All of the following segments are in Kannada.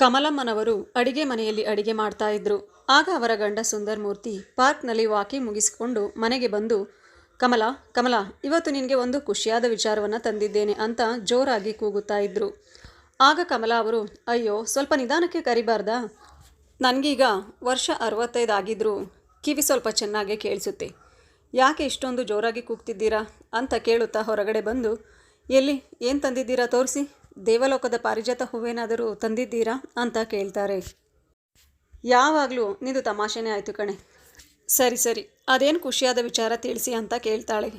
ಕಮಲಮ್ಮನವರು ಅಡಿಗೆ ಮನೆಯಲ್ಲಿ ಅಡಿಗೆ ಮಾಡ್ತಾ ಇದ್ರು. ಆಗ ಅವರ ಗಂಡ ಸುಂದರ್ ಮೂರ್ತಿ ಪಾರ್ಕ್ನಲ್ಲಿ ವಾಕಿಂಗ್ ಮುಗಿಸಿಕೊಂಡು ಮನೆಗೆ ಬಂದು, ಕಮಲ ಕಮಲ, ಇವತ್ತು ನಿನಗೆ ಒಂದು ಖುಷಿಯಾದ ವಿಚಾರವನ್ನು ತಂದಿದ್ದೇನೆ ಅಂತ ಜೋರಾಗಿ ಕೂಗುತ್ತಾ ಇದ್ರು. ಆಗ ಕಮಲ ಅವರು, ಅಯ್ಯೋ, ಸ್ವಲ್ಪ ನಿಧಾನಕ್ಕೆ ಕರಿಬಾರ್ದಾ? ನನಗೀಗ ವರ್ಷ ಅರವತ್ತೈದು ಆಗಿದ್ರು. ಕಿವಿ ಸ್ವಲ್ಪ ಚೆನ್ನಾಗೇ ಕೇಳಿಸುತ್ತೆ. ಯಾಕೆ ಇಷ್ಟೊಂದು ಜೋರಾಗಿ ಕೂಗ್ತಿದ್ದೀರಾ? ಅಂತ ಕೇಳುತ್ತಾ ಹೊರಗಡೆ ಬಂದು, ಎಲ್ಲಿ, ಏನು ತಂದಿದ್ದೀರಾ? ತೋರಿಸಿ. ದೇವಲೋಕದ ಪಾರಿಜಾತ ಹೂವೇನಾದರೂ ತಂದಿದ್ದೀರಾ ಅಂತ ಕೇಳ್ತಾರೆ. ಯಾವಾಗಲೂ ನಿಂದು ತಮಾಷೆನೇ ಆಯಿತು ಕಣೆ. ಸರಿ ಸರಿ. ಅದೇನು ಖುಷಿಯಾದ ವಿಚಾರ ತಿಳಿಸಿ ಅಂತ ಕೇಳ್ತಾಳೆ.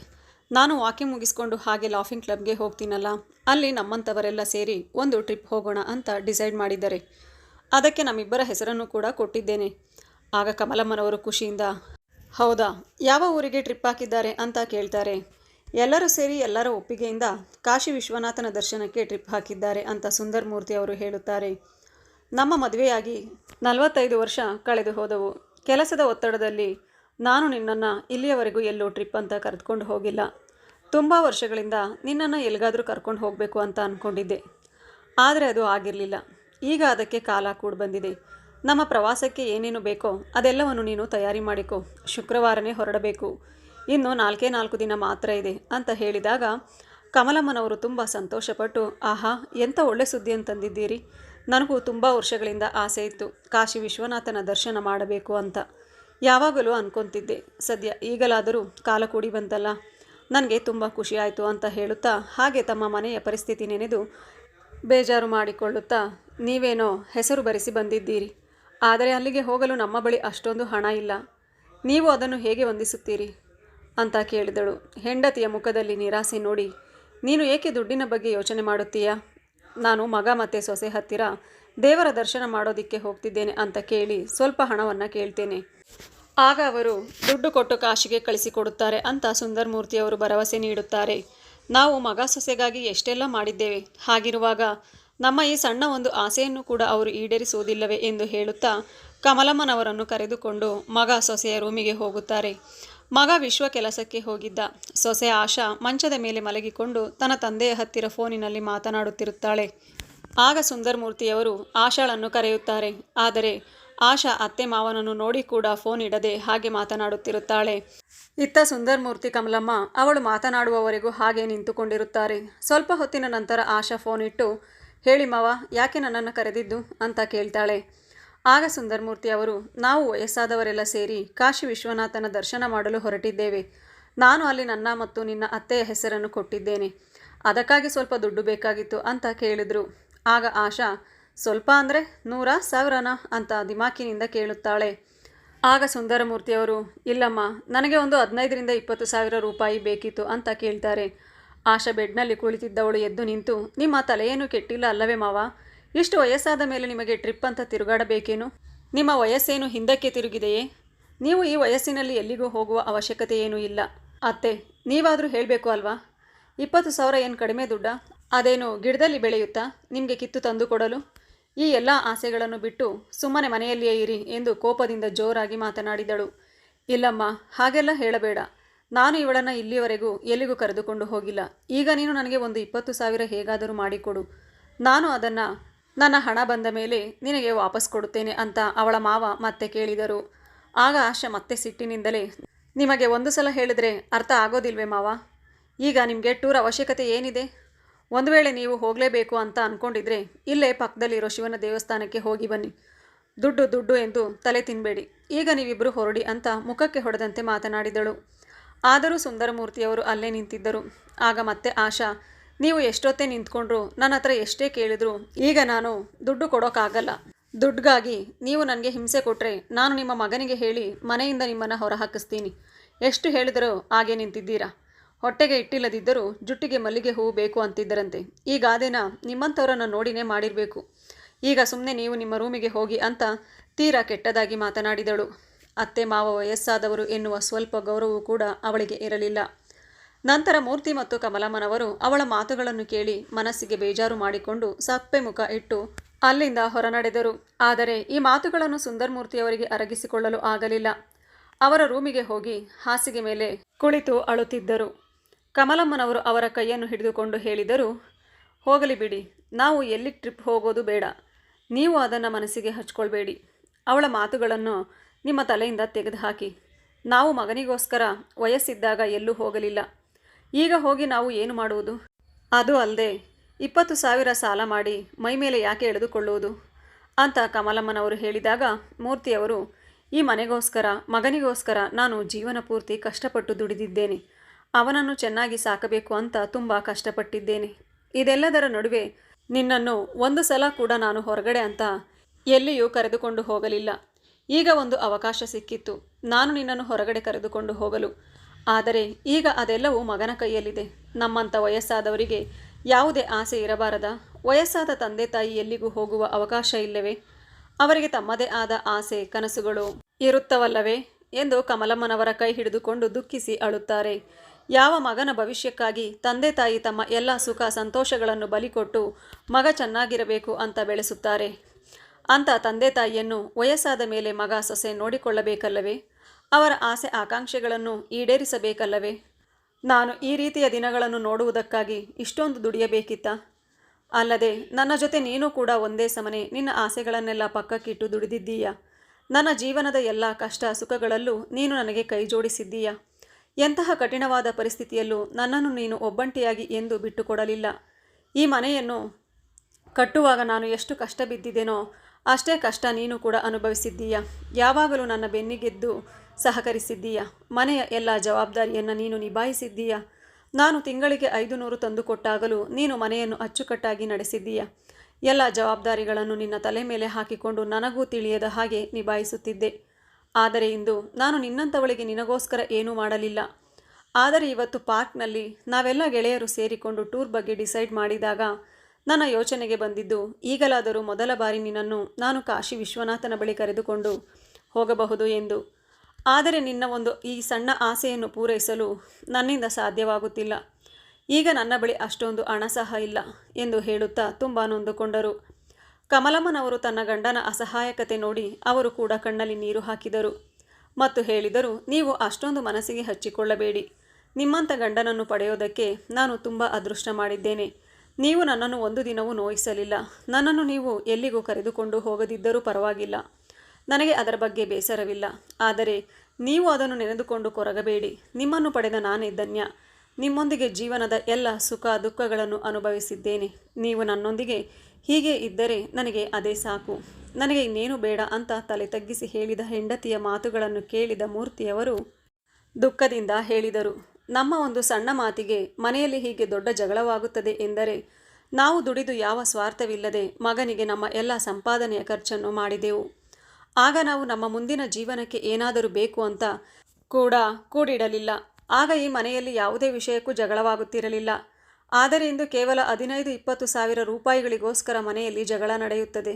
ನಾನು ವಾಕಿಂಗ್ ಮುಗಿಸ್ಕೊಂಡು ಹಾಗೆ ಲಾಫಿಂಗ್ ಕ್ಲಬ್ಗೆ ಹೋಗ್ತೀನಲ್ಲ, ಅಲ್ಲಿ ನಮ್ಮಂಥವರೆಲ್ಲ ಸೇರಿ ಒಂದು ಟ್ರಿಪ್ ಹೋಗೋಣ ಅಂತ ಡಿಸೈಡ್ ಮಾಡಿದ್ದಾರೆ. ಅದಕ್ಕೆ ನಮ್ಮಿಬ್ಬರ ಹೆಸರನ್ನು ಕೂಡ ಕೊಟ್ಟಿದ್ದೇನೆ. ಆಗ ಕಮಲಮ್ಮನವರು ಖುಷಿಯಿಂದ, ಹೌದಾ, ಯಾವ ಊರಿಗೆ ಟ್ರಿಪ್ ಹಾಕಿದ್ದಾರೆ ಅಂತ ಕೇಳ್ತಾರೆ. ಎಲ್ಲರೂ ಸೇರಿ ಎಲ್ಲರ ಒಪ್ಪಿಗೆಯಿಂದ ಕಾಶಿ ವಿಶ್ವನಾಥನ ದರ್ಶನಕ್ಕೆ ಟ್ರಿಪ್ ಹಾಕಿದ್ದಾರೆ ಅಂತ ಸುಂದರ್ ಮೂರ್ತಿ ಅವರು ಹೇಳುತ್ತಾರೆ. ನಮ್ಮ ಮದುವೆಯಾಗಿ ನಲವತ್ತೈದು ವರ್ಷ ಕಳೆದು ಹೋದವು. ಕೆಲಸದ ಒತ್ತಡದಲ್ಲಿ ನಾನು ನಿನ್ನನ್ನು ಇಲ್ಲಿಯವರೆಗೂ ಎಲ್ಲೋ ಟ್ರಿಪ್ ಅಂತ ಕರೆದುಕೊಂಡು ಹೋಗಿಲ್ಲ. ತುಂಬ ವರ್ಷಗಳಿಂದ ನಿನ್ನನ್ನು ಎಲ್ಲಿಗಾದರೂ ಕರ್ಕೊಂಡು ಹೋಗಬೇಕು ಅಂತ ಅಂದ್ಕೊಂಡಿದ್ದೆ ಆದರೆ ಅದು ಆಗಿರಲಿಲ್ಲ. ಈಗ ಅದಕ್ಕೆ ಕಾಲ ಕೂಡ ಬಂದಿದೆ. ನಮ್ಮ ಪ್ರವಾಸಕ್ಕೆ ಏನೇನು ಬೇಕೋ ಅದೆಲ್ಲವನ್ನು ನೀನು ತಯಾರಿ ಮಾಡಿಕೊ. ಶುಕ್ರವಾರನೇ ಹೊರಡಬೇಕು. ಇನ್ನು ನಾಲ್ಕೇ ನಾಲ್ಕು ದಿನ ಮಾತ್ರ ಇದೆ ಅಂತ ಹೇಳಿದಾಗ ಕಮಲಮ್ಮನವರು ತುಂಬ ಸಂತೋಷಪಟ್ಟು, ಆಹಾ, ಎಂಥ ಒಳ್ಳೆ ಸುದ್ದಿ ಅಂತಂದಿದ್ದೀರಿ. ನನಗೂ ತುಂಬ ವರ್ಷಗಳಿಂದ ಆಸೆ ಇತ್ತು. ಕಾಶಿ ವಿಶ್ವನಾಥನ ದರ್ಶನ ಮಾಡಬೇಕು ಅಂತ. ಯಾವಾಗಲೂ ಅನ್ಕೊಂತಿದ್ದೆ. ಸದ್ಯ ಈಗಲಾದರೂ ಕಾಲ ಕೂಡಿ ಬಂತಲ್ಲ. ನನಗೆ ತುಂಬ ಖುಷಿಯಾಯಿತು ಅಂತ ಹೇಳುತ್ತಾ ಹಾಗೆ ತಮ್ಮ ಮನೆಯ ಪರಿಸ್ಥಿತಿ ನೆನೆದು ಬೇಜಾರು ಮಾಡಿಕೊಳ್ಳುತ್ತಾ, ನೀವೇನೋ ಹೆಸರು ಬರೆಸಿ ಬಂದಿದ್ದೀರಿ. ಆದರೆ ಅಲ್ಲಿಗೆ ಹೋಗಲು ನಮ್ಮ ಬಳಿ ಅಷ್ಟೊಂದು ಹಣ ಇಲ್ಲ. ನೀವು ಅದನ್ನು ಹೇಗೆ ಹೊಂದಿಸುತ್ತೀರಿ ಅಂತ ಕೇಳಿದಳು. ಹೆಂಡತಿಯ ಮುಖದಲ್ಲಿ ನಿರಾಸೆ ನೋಡಿ, ನೀನು ಏಕೆ ದುಡ್ಡಿನ ಬಗ್ಗೆ ಯೋಚನೆ ಮಾಡುತ್ತೀಯಾ? ನಾನು ಮಗ ಮತ್ತು ಸೊಸೆ ಹತ್ತಿರ ದೇವರ ದರ್ಶನ ಮಾಡೋದಕ್ಕೆ ಹೋಗ್ತಿದ್ದೇನೆ ಅಂತ ಕೇಳಿ ಸ್ವಲ್ಪ ಹಣವನ್ನು ಕೇಳ್ತೇನೆ. ಆಗ ಅವರು, ದುಡ್ಡು ಕೊಟ್ಟು ಕಾಶಿಗೆ ಕಳಿಸಿಕೊಡುತ್ತಾರೆ ಅಂತ ಸುಂದರ್ ಮೂರ್ತಿಯವರು ಭರವಸೆ ನೀಡುತ್ತಾರೆ. ನಾವು ಮಗ ಸೊಸೆಗಾಗಿ ಎಷ್ಟೆಲ್ಲ ಮಾಡಿದ್ದೇವೆ? ಹಾಗಿರುವಾಗ ನಮ್ಮ ಈ ಸಣ್ಣ ಒಂದು ಆಸೆಯನ್ನು ಕೂಡ ಅವರು ಈಡೇರಿಸುವುದಿಲ್ಲವೇ ಎಂದು ಹೇಳುತ್ತಾ ಕಮಲಮ್ಮನವರನ್ನು ಕರೆದುಕೊಂಡು ಮಗ ಸೊಸೆಯ ರೂಮಿಗೆ ಹೋಗುತ್ತಾರೆ. ಮಗ ವಿಶ್ವ ಕೆಲಸಕ್ಕೆ ಹೋಗಿದ್ದ. ಸೊಸೆ ಆಶಾ ಮಂಚದ ಮೇಲೆ ಮಲಗಿಕೊಂಡು ತನ್ನ ತಂದೆಯ ಹತ್ತಿರ ಫೋನಿನಲ್ಲಿ ಮಾತನಾಡುತ್ತಿರುತ್ತಾಳೆ. ಆಗ ಸುಂದರಮೂರ್ತಿಯವರು ಆಶಾಳನ್ನು ಕರೆಯುತ್ತಾರೆ. ಆದರೆ ಆಶಾ ಅತ್ತೆ ಮಾವನನ್ನು ನೋಡಿ ಕೂಡ ಫೋನ್ ಇಡದೆ ಹಾಗೆ ಮಾತನಾಡುತ್ತಿರುತ್ತಾಳೆ. ಇತ್ತ ಸುಂದರಮೂರ್ತಿ ಕಮಲಮ್ಮ, ಅವಳು ಮಾತನಾಡುವವರೆಗೂ ಹಾಗೆ ನಿಂತುಕೊಂಡಿರುತ್ತಾರೆ. ಸ್ವಲ್ಪ ಹೊತ್ತಿನ ನಂತರ ಆಶಾ ಫೋನ್ ಇಟ್ಟು, ಹೇಳಿ ಮಾವ, ಯಾಕೆ ನನ್ನನ್ನು ಕರೆದಿದ್ದು? ಅಂತ ಕೇಳ್ತಾಳೆ. ಆಗ ಸುಂದರಮೂರ್ತಿ ಅವರು, ನಾವು ವಯಸ್ಸಾದವರೆಲ್ಲ ಸೇರಿ ಕಾಶಿ ವಿಶ್ವನಾಥನ ದರ್ಶನ ಮಾಡಲು ಹೊರಟಿದ್ದೇವೆ. ನಾನು ಅಲ್ಲಿ ನನ್ನ ಮತ್ತು ನಿನ್ನ ಅತ್ತೆಯ ಹೆಸರನ್ನು ಕೊಟ್ಟಿದ್ದೇನೆ. ಅದಕ್ಕಾಗಿ ಸ್ವಲ್ಪ ದುಡ್ಡು ಬೇಕಾಗಿತ್ತು ಅಂತ ಕೇಳಿದ್ರು. ಆಗ ಆಶಾ, ಸ್ವಲ್ಪ ಅಂದರೆ ನೂರ ಸಾವಿರನ ಅಂತ ದಿಮಾಕಿನಿಂದ ಕೇಳುತ್ತಾಳೆ. ಆಗ ಸುಂದರಮೂರ್ತಿಯವರು ಇಲ್ಲಮ್ಮ, ನನಗೆ ಒಂದು ಹದಿನೈದರಿಂದ ಇಪ್ಪತ್ತು ಸಾವಿರ ರೂಪಾಯಿ ಬೇಕಿತ್ತು ಅಂತ ಕೇಳ್ತಾರೆ. ಆಶಾ ಬೆಡ್ನಲ್ಲಿ ಕುಳಿತಿದ್ದವಳು ಎದ್ದು ನಿಂತು, ನಿಮ್ಮ ತಲೆಯೇನು ಕೆಟ್ಟಿಲ್ಲ ಅಲ್ಲವೇ ಮಾವ? ಇಷ್ಟು ವಯಸ್ಸಾದ ಮೇಲೆ ನಿಮಗೆ ಟ್ರಿಪ್ ಅಂತ ತಿರುಗಾಡಬೇಕೇನು? ನಿಮ್ಮ ವಯಸ್ಸೇನು ಹಿಂದಕ್ಕೆ ತಿರುಗಿದೆಯೇ? ನೀವು ಈ ವಯಸ್ಸಿನಲ್ಲಿ ಎಲ್ಲಿಗೂ ಹೋಗುವ ಅವಶ್ಯಕತೆ ಏನೂ ಇಲ್ಲ. ಅತ್ತೆ, ನೀವಾದರೂ ಹೇಳಬೇಕು ಅಲ್ವಾ? ಇಪ್ಪತ್ತು ಸಾವಿರ ಏನು ಕಡಿಮೆ ದುಡ್ಡ? ಅದೇನು ಗಿಡದಲ್ಲಿ ಬೆಳೆಯುತ್ತಾ? ನಿಮಗೆ ಕಿತ್ತು ತಂದು ಕೊಡಲು? ಈ ಎಲ್ಲ ಆಸೆಗಳನ್ನು ಬಿಟ್ಟು ಸುಮ್ಮನೆ ಮನೆಯಲ್ಲಿಯೇ ಇರಿ ಎಂದು ಕೋಪದಿಂದ ಜೋರಾಗಿ ಮಾತನಾಡಿದಳು. ಇಲ್ಲಮ್ಮ, ಹಾಗೆಲ್ಲ ಹೇಳಬೇಡ. ನಾನು ಇವಳನ್ನು ಇಲ್ಲಿವರೆಗೂ ಎಲ್ಲಿಗೂ ಕರೆದುಕೊಂಡು ಹೋಗಿಲ್ಲ. ಈಗ ನೀನು ನನಗೆ ಒಂದು ಇಪ್ಪತ್ತು ಸಾವಿರ ಹೇಗಾದರೂ ಮಾಡಿಕೊಡು. ನಾನು ಅದನ್ನು ನನ್ನ ಹಣ ಬಂದ ಮೇಲೆ ನಿನಗೆ ವಾಪಸ್ ಕೊಡುತ್ತೇನೆ ಅಂತ ಅವಳ ಮಾವ ಮತ್ತೆ ಕೇಳಿದರು. ಆಗ ಆಶಾ ಮತ್ತೆ ಸಿಟ್ಟಿನಿಂದಲೇ, ನಿಮಗೆ ಒಂದು ಸಲ ಹೇಳಿದ್ರೆ ಅರ್ಥ ಆಗೋದಿಲ್ವೇ ಮಾವ? ಈಗ ನಿಮಗೆ ಟೂರ್ ಅವಶ್ಯಕತೆ ಏನಿದೆ? ಒಂದು ವೇಳೆ ನೀವು ಹೋಗಲೇಬೇಕು ಅಂತ ಅಂದ್ಕೊಂಡಿದ್ರೆ ಇಲ್ಲೇ ಪಕ್ಕದಲ್ಲಿರೋ ಶಿವನ ದೇವಸ್ಥಾನಕ್ಕೆ ಹೋಗಿ ಬನ್ನಿ. ದುಡ್ಡು ದುಡ್ಡು ಎಂದು ತಲೆ ತಿನ್ನಬೇಡಿ ಈಗ ನೀವಿಬ್ಬರು ಹೊರಡಿ ಅಂತ ಮುಖಕ್ಕೆ ಹೊಡೆದಂತೆ ಮಾತನಾಡಿದಳು. ಆದರೂ ಸುಂದರಮೂರ್ತಿಯವರು ಅಲ್ಲೇ ನಿಂತಿದ್ದರು. ಆಗ ಮತ್ತೆ ಆಶಾ ನೀವು ಎಷ್ಟೊತ್ತೇ ನಿಂತ್ಕೊಂಡ್ರು ನನ್ನ ಹತ್ರ ಎಷ್ಟೇ ಕೇಳಿದ್ರು ಈಗ ನಾನು ದುಡ್ಡು ಕೊಡೋಕ್ಕಾಗಲ್ಲ ದುಡ್ಡಿಗಾಗಿ ನೀವು ನನಗೆ ಹಿಂಸೆ ಕೊಟ್ಟರೆ ನಾನು ನಿಮ್ಮ ಮಗನಿಗೆ ಹೇಳಿ ಮನೆಯಿಂದ ನಿಮ್ಮನ್ನು ಹೊರಹಾಕಿಸ್ತೀನಿ. ಎಷ್ಟು ಹೇಳಿದರೂ ಹಾಗೆ ನಿಂತಿದ್ದೀರಾ? ಹೊಟ್ಟೆಗೆ ಇಟ್ಟಿಲ್ಲದಿದ್ದರೂ ಜುಟ್ಟಿಗೆ ಮಲ್ಲಿಗೆ ಹೂವು ಬೇಕು ಅಂತಿದ್ದರಂತೆ. ಈ ಗಾದೆನ ನಿಮ್ಮಂಥವರನ್ನು ನೋಡಿನೇ ಮಾಡಿರಬೇಕು. ಈಗ ಸುಮ್ಮನೆ ನೀವು ನಿಮ್ಮ ರೂಮಿಗೆ ಹೋಗಿ ಅಂತ ತೀರಾ ಕೆಟ್ಟದಾಗಿ ಮಾತನಾಡಿದಳು. ಅತ್ತೆ ಮಾವ ವಯಸ್ಸಾದವರು ಎನ್ನುವ ಸ್ವಲ್ಪ ಗೌರವವು ಕೂಡ ಅವಳಿಗೆ ಇರಲಿಲ್ಲ. ನಂತರ ಮೂರ್ತಿ ಮತ್ತು ಕಮಲಮ್ಮನವರು ಅವಳ ಮಾತುಗಳನ್ನು ಕೇಳಿ ಮನಸ್ಸಿಗೆ ಬೇಜಾರು ಮಾಡಿಕೊಂಡು ಸಪ್ಪೆ ಮುಖ ಇಟ್ಟು ಅಲ್ಲಿಂದ ಹೊರನಡೆದರು. ಆದರೆ ಈ ಮಾತುಗಳನ್ನು ಸುಂದರಮೂರ್ತಿಯವರಿಗೆ ಅರಗಿಸಿಕೊಳ್ಳಲು ಆಗಲಿಲ್ಲ. ಅವರ ರೂಮಿಗೆ ಹೋಗಿ ಹಾಸಿಗೆ ಮೇಲೆ ಕುಳಿತು ಅಳುತ್ತಿದ್ದರು. ಕಮಲಮ್ಮನವರು ಅವರ ಕೈಯನ್ನು ಹಿಡಿದುಕೊಂಡು ಹೇಳಿದರು, ಹೋಗಲಿ ಬಿಡಿ, ನಾವು ಎಲ್ಲಿ ಟ್ರಿಪ್ ಹೋಗೋದು ಬೇಡ. ನೀವು ಅದನ್ನು ಮನಸ್ಸಿಗೆ ಹಚ್ಕೊಳ್ಬೇಡಿ. ಅವಳ ಮಾತುಗಳನ್ನು ನಿಮ್ಮ ತಲೆಯಿಂದ ತೆಗೆದುಹಾಕಿ. ನಾವು ಮಗನಿಗೋಸ್ಕರ ವಯಸ್ಸಿದ್ದಾಗ ಎಲ್ಲೂ ಹೋಗಲಿಲ್ಲ. ಈಗ ಹೋಗಿ ನಾವು ಏನು ಮಾಡುವುದು? ಅದು ಅಲ್ಲದೆ, ಇಪ್ಪತ್ತು ಸಾವಿರ ಸಾಲ ಮಾಡಿ ಮೈ ಮೇಲೆ ಯಾಕೆ ಎಳೆದುಕೊಳ್ಳುವುದು? ಅಂತ ಕಮಲಮ್ಮನವರು ಹೇಳಿದಾಗ, ಮೂರ್ತಿಯವರು, ಈ ಮನೆಗೋಸ್ಕರ, ಮಗನಿಗೋಸ್ಕರ ನಾನು ಜೀವನ ಪೂರ್ತಿ ಕಷ್ಟಪಟ್ಟು ದುಡಿದಿದ್ದೇನೆ. ಅವನನ್ನು ಚೆನ್ನಾಗಿ ಸಾಕಬೇಕು ಅಂತ ತುಂಬ ಕಷ್ಟಪಟ್ಟಿದ್ದೇನೆ. ಇದೆಲ್ಲದರ ನಡುವೆ ನಿನ್ನನ್ನು ಒಂದು ಸಲ ಕೂಡ ನಾನು ಹೊರಗಡೆ ಅಂತ ಎಲ್ಲಿಯೂ ಕರೆದುಕೊಂಡು ಹೋಗಲಿಲ್ಲ. ಈಗ ಒಂದು ಅವಕಾಶ ಸಿಕ್ಕಿತ್ತು. ನಾನು ನಿನ್ನನ್ನು ಹೊರಗಡೆ ಕರೆದುಕೊಂಡು ಹೋಗಲು ಆದರೆ ಈಗ ಅದೆಲ್ಲವೂ ಮಗನ ಕೈಯಲ್ಲಿದೆ. ನಮ್ಮಂಥ ವಯಸ್ಸಾದವರಿಗೆ ಯಾವುದೇ ಆಸೆ ಇರಬಾರದ. ವಯಸ್ಸಾದ ತಂದೆ ತಾಯಿ ಎಲ್ಲಿಗೂ ಹೋಗುವ ಅವಕಾಶ ಇಲ್ಲವೇ? ಅವರಿಗೆ ತಮ್ಮದೇ ಆದ ಆಸೆ, ಕನಸುಗಳು ಇರುತ್ತವಲ್ಲವೇ? ಎಂದು ಕಮಲಮ್ಮನವರ ಕೈ ಹಿಡಿದುಕೊಂಡು ದುಃಖಿಸಿ ಅಳುತ್ತಾರೆ. ಯಾವ ಮಗನ ಭವಿಷ್ಯಕ್ಕಾಗಿ ತಂದೆ ತಾಯಿ ತಮ್ಮ ಎಲ್ಲ ಸುಖ ಸಂತೋಷಗಳನ್ನು ಬಲಿಕೊಟ್ಟು ಮಗ ಚೆನ್ನಾಗಿರಬೇಕು ಅಂತ ಬೆಳೆಸುತ್ತಾರೆ? ಅಂತ ತಂದೆ ತಾಯಿಯನ್ನು ವಯಸ್ಸಾದ ಮೇಲೆ ಮಗ ಸೊಸೆ ನೋಡಿಕೊಳ್ಳಬೇಕಲ್ಲವೇ? ಅವರ ಆಸೆ ಆಕಾಂಕ್ಷೆಗಳನ್ನು ಈಡೇರಿಸಬೇಕಲ್ಲವೇ? ನಾನು ಈ ರೀತಿಯ ದಿನಗಳನ್ನು ನೋಡುವುದಕ್ಕಾಗಿ ಇಷ್ಟೊಂದು ದುಡಿಯಬೇಕಿತ್ತ? ಅಲ್ಲದೆ, ನನ್ನ ಜೊತೆ ನೀನು ಕೂಡ ಒಂದೇ ಸಮನೆ ನಿನ್ನ ಆಸೆಗಳನ್ನೆಲ್ಲ ಪಕ್ಕಕ್ಕಿಟ್ಟು ದುಡಿದಿದ್ದೀಯ? ನನ್ನ ಜೀವನದ ಎಲ್ಲ ಕಷ್ಟ ಸುಖಗಳಲ್ಲೂ ನೀನು ನನಗೆ ಕೈ ಜೋಡಿಸಿದ್ದೀಯ ಎಂತಹ ಕಠಿಣವಾದ ಪರಿಸ್ಥಿತಿಯಲ್ಲೂ ನನ್ನನ್ನು ನೀನು ಒಬ್ಬಂಟಿಯಾಗಿ ಎಂದು ಬಿಟ್ಟುಕೊಡಲಿಲ್ಲ. ಈ ಮನೆಯನ್ನು ಕಟ್ಟುವಾಗ ನಾನು ಎಷ್ಟು ಕಷ್ಟ ಬಿದ್ದಿದ್ದೇನೋ ಅಷ್ಟೇ ಕಷ್ಟ ನೀನು ಕೂಡ ಅನುಭವಿಸಿದ್ದೀಯ? ಯಾವಾಗಲೂ ನನ್ನ ಬೆನ್ನಿಗೆದ್ದು ಸಹಕರಿಸಿದ್ದೀಯ? ಮನೆಯ ಎಲ್ಲ ಜವಾಬ್ದಾರಿಯನ್ನು ನೀನು ನಿಭಾಯಿಸಿದ್ದೀಯ? ನಾನು ತಿಂಗಳಿಗೆ ಐದು ನೂರು ತಂದುಕೊಟ್ಟಾಗಲೂ ನೀನು ಮನೆಯನ್ನು ಅಚ್ಚುಕಟ್ಟಾಗಿ ನಡೆಸಿದ್ದೀಯ? ಎಲ್ಲ ಜವಾಬ್ದಾರಿಗಳನ್ನು ನಿನ್ನ ತಲೆ ಮೇಲೆ ಹಾಕಿಕೊಂಡು ನನಗೂ ತಿಳಿಯದ ಹಾಗೆ ನಿಭಾಯಿಸುತ್ತಿದ್ದೆ. ಆದರೆ ಇಂದು ನಾನು ನಿನ್ನಂಥವಳಿಗೆ ನಿನಗೋಸ್ಕರ ಏನೂ ಮಾಡಲಿಲ್ಲ. ಆದರೆ ಇವತ್ತು ಪಾರ್ಕ್ನಲ್ಲಿ ನಾವೆಲ್ಲ ಗೆಳೆಯರು ಸೇರಿಕೊಂಡು ಟೂರ್ ಬಗ್ಗೆ ಡಿಸೈಡ್ ಮಾಡಿದಾಗ ನನ್ನ ಯೋಚನೆಗೆ ಬಂದಿದ್ದು, ಈಗಲಾದರೂ ಮೊದಲ ಬಾರಿ ನಿನ್ನನ್ನು ನಾನು ಕಾಶಿ ವಿಶ್ವನಾಥನ ಬಳಿ ಕರೆದುಕೊಂಡು ಹೋಗಬಹುದು ಎಂದು. ಆದರೆ ನಿನ್ನ ಒಂದು ಈ ಸಣ್ಣ ಆಸೆಯನ್ನು ಪೂರೈಸಲು ನನ್ನಿಂದ ಸಾಧ್ಯವಾಗುತ್ತಿಲ್ಲ. ಈಗ ನನ್ನ ಬಳಿ ಅಷ್ಟೊಂದು ಹಣ ಸಹ ಇಲ್ಲ ಎಂದು ಹೇಳುತ್ತಾ ತುಂಬ ನೊಂದುಕೊಂಡರು. ಕಮಲಮ್ಮನವರು ತನ್ನ ಗಂಡನ ಅಸಹಾಯಕತೆ ನೋಡಿ ಅವರು ಕೂಡ ಕಣ್ಣಲ್ಲಿ ನೀರು ಹಾಕಿದರು ಮತ್ತು ಹೇಳಿದರು, ನೀವು ಅಷ್ಟೊಂದು ಮನಸ್ಸಿಗೆ ಹಚ್ಚಿಕೊಳ್ಳಬೇಡಿ. ನಿಮ್ಮಂಥ ಗಂಡನನ್ನು ಪಡೆಯೋದಕ್ಕೆ ನಾನು ತುಂಬ ಅದೃಷ್ಟ ಮಾಡಿದ್ದೇನೆ. ನೀವು ನನ್ನನ್ನು ಒಂದು ದಿನವೂ ನೋಯಿಸಲಿಲ್ಲ. ನನ್ನನ್ನು ನೀವು ಎಲ್ಲಿಗೂ ಕರೆದುಕೊಂಡು ಹೋಗದಿದ್ದರೂ ಪರವಾಗಿಲ್ಲ. ನನಗೆ ಅದರ ಬಗ್ಗೆ ಬೇಸರವಿಲ್ಲ. ಆದರೆ ನೀವು ಅದನ್ನು ನೆನೆದುಕೊಂಡು ಕೊರಗಬೇಡಿ. ನಿಮ್ಮನ್ನು ಪಡೆದ ನಾನೇ ಧನ್ಯ. ನಿಮ್ಮೊಂದಿಗೆ ಜೀವನದ ಎಲ್ಲ ಸುಖ ದುಃಖಗಳನ್ನು ಅನುಭವಿಸಿದ್ದೇನೆ. ನೀವು ನನ್ನೊಂದಿಗೆ ಹೀಗೆ ಇದ್ದರೆ ನನಗೆ ಅದೇ ಸಾಕು. ನನಗೆ ಇನ್ನೇನು ಬೇಡ ಅಂತ ತಲೆ ತಗ್ಗಿಸಿ ಹೇಳಿದ ಹೆಂಡತಿಯ ಮಾತುಗಳನ್ನು ಕೇಳಿದ ಮೂರ್ತಿಯವರು ದುಃಖದಿಂದ ಹೇಳಿದರು. ನಮ್ಮ ಒಂದು ಸಣ್ಣ ಮಾತಿಗೆ ಮನೆಯಲ್ಲಿ ಹೀಗೆ ದೊಡ್ಡ ಜಗಳವಾಗುತ್ತದೆ ಎಂದರೆ ನಾವು ದುಡಿದು ಯಾವ ಸ್ವಾರ್ಥವಿಲ್ಲದೆ ಮಗನಿಗೆ ನಮ್ಮ ಎಲ್ಲ ಸಂಪಾದನೆಯ ಖರ್ಚನ್ನು ಮಾಡಿದೆವು. ಆಗ ನಾವು ನಮ್ಮ ಮುಂದಿನ ಜೀವನಕ್ಕೆ ಏನಾದರೂ ಬೇಕು ಅಂತ ಕೂಡ ಕೂಡಿಡಲಿಲ್ಲ. ಆಗ ಈ ಮನೆಯಲ್ಲಿ ಯಾವುದೇ ವಿಷಯಕ್ಕೂ ಜಗಳವಾಗುತ್ತಿರಲಿಲ್ಲ. ಆದರೆ ಇಂದು ಕೇವಲ ಹದಿನೈದು, ಇಪ್ಪತ್ತು ಸಾವಿರ ರೂಪಾಯಿಗಳಿಗೋಸ್ಕರ ಮನೆಯಲ್ಲಿ ಜಗಳ ನಡೆಯುತ್ತದೆ.